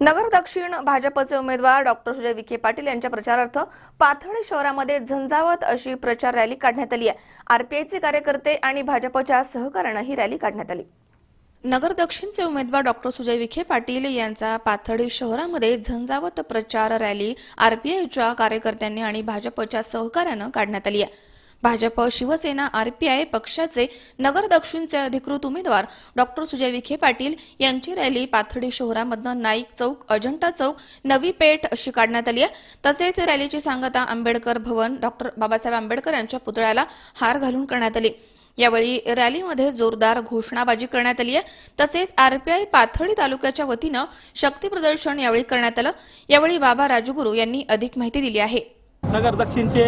नगर दक्षिण भाजपचे उमेदवार डॉक्टर सुजय विखे पाटील यांच्या प्रचारार्थ पाथर्डी शहरामध्ये झंझावत अशी प्रचार रॅली काढण्यात आली आहे. आरपीआयचे कार्यकर्ते आणि भाजपच्या सहकार्यानं ही रॅली काढण्यात आली. नगर दक्षिणचे उमेदवार डॉक्टर सुजय विखे पाटील यांचा पाथर्डी शहरामध्ये झंझावत प्रचार रॅली आरपीआयच्या कार्यकर्त्यांनी आणि भाजपच्या सहकार्यानं काढण्यात आली आहे. भाजप शिवसेना आरपीआय पक्षाचे नगर दक्षिणचे अधिकृत उमेदवार डॉक्टर सुजय विखे पाटील यांची रॅली पाथडी शहरामधनं नाईक चौक अजंठा चौक नवी पेठ अशी काढण्यात आली आहे. तसेच रॅलीची सांगता आंबेडकर भवन डॉक्टर बाबासाहेब आंबेडकर यांच्या पुतळ्याला हार घालून करण्यात आली. यावेळी रॅलीमध्ये जोरदार घोषणाबाजी करण्यात आली आहे. तसेच आरपीआय पाथडी तालुक्याच्या वतीनं शक्ती प्रदर्शन यावेळी करण्यात आलं. यावेळी बाबा राजगुरू यांनी अधिक माहिती दिली आहे. नगर दक्षिणचे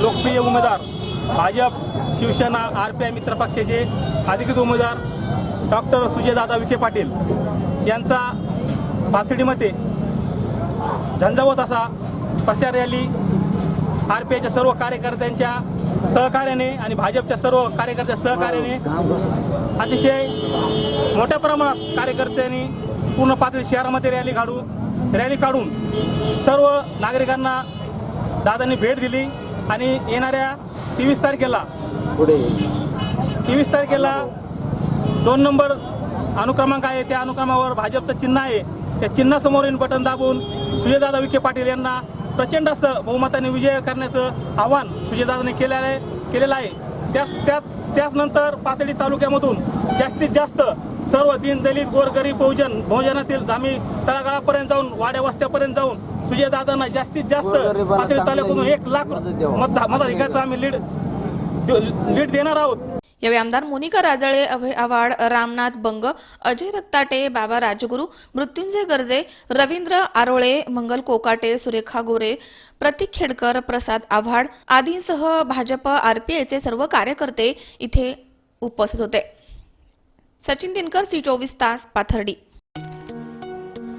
लोकप्रिय उमेदवार. Bhajap Shiv Sena R P I मित्रपक्षाचे अधिकृत उमेदवार डॉक्टर सुजयदादा विखे पाटील यांचा पाथडीमध्ये झंझावत असा प्रचार रॅली आर पी आयच्या सर्व कार्यकर्त्यांच्या सहकार्याने आणि भाजपच्या सर्व कार्यकर्त्या सहकार्याने अतिशय मोठ्या प्रमाणात कार्यकर्त्यांनी पूर्ण पातळी शहरामध्ये रॅली काढून रॅली काढून सर्व नागरिकांना दादांनी भेट दिली. आणि येणाऱ्या तेवीस तारखेला तेवीस तारखेला दोन नंबर अनुक्रमांक आहे. त्या अनुक्रमावर भाजपचं चिन्ह आहे. त्या चिन्हासमोरील बटन दाबून सुजयदादा विखे पाटील यांना प्रचंड असं बहुमताने विजय करण्याचं आव्हान सुजयदादांनी केलेलं आहे केलेलं आहे. त्याच त्याच त्याचनंतर पातळी तालुक्यामधून जास्तीत जास्त सर्व दीनदलित गोरगरीब बहुजन बहुजनातील आम्ही तळागाळापर्यंत जाऊन वाड्या वस्त्यापर्यंत जाऊन सुजयदादांना जास्तीत जास्त पातळी तालुक्यातून एक लाख मतदा मताधिकाचं आम्ही लीड लीड देणार आहोत. यावेळी आमदार मोनिका राजळे अभय आव्हाड रामनाथ बंग अजय रक्ताटे बाबा राजगुरू मृत्युंजय गर्जे रवींद्र आरोळे मंगल कोकाटे सुरेखा गोरे प्रतीक खेडकर प्रसाद आव्हाड आदींसह भाजप आरपीआयचे सर्व कार्यकर्ते इथे उपस्थित होते. सचिन दिनकर सी चोवीस तास पाथर्डी.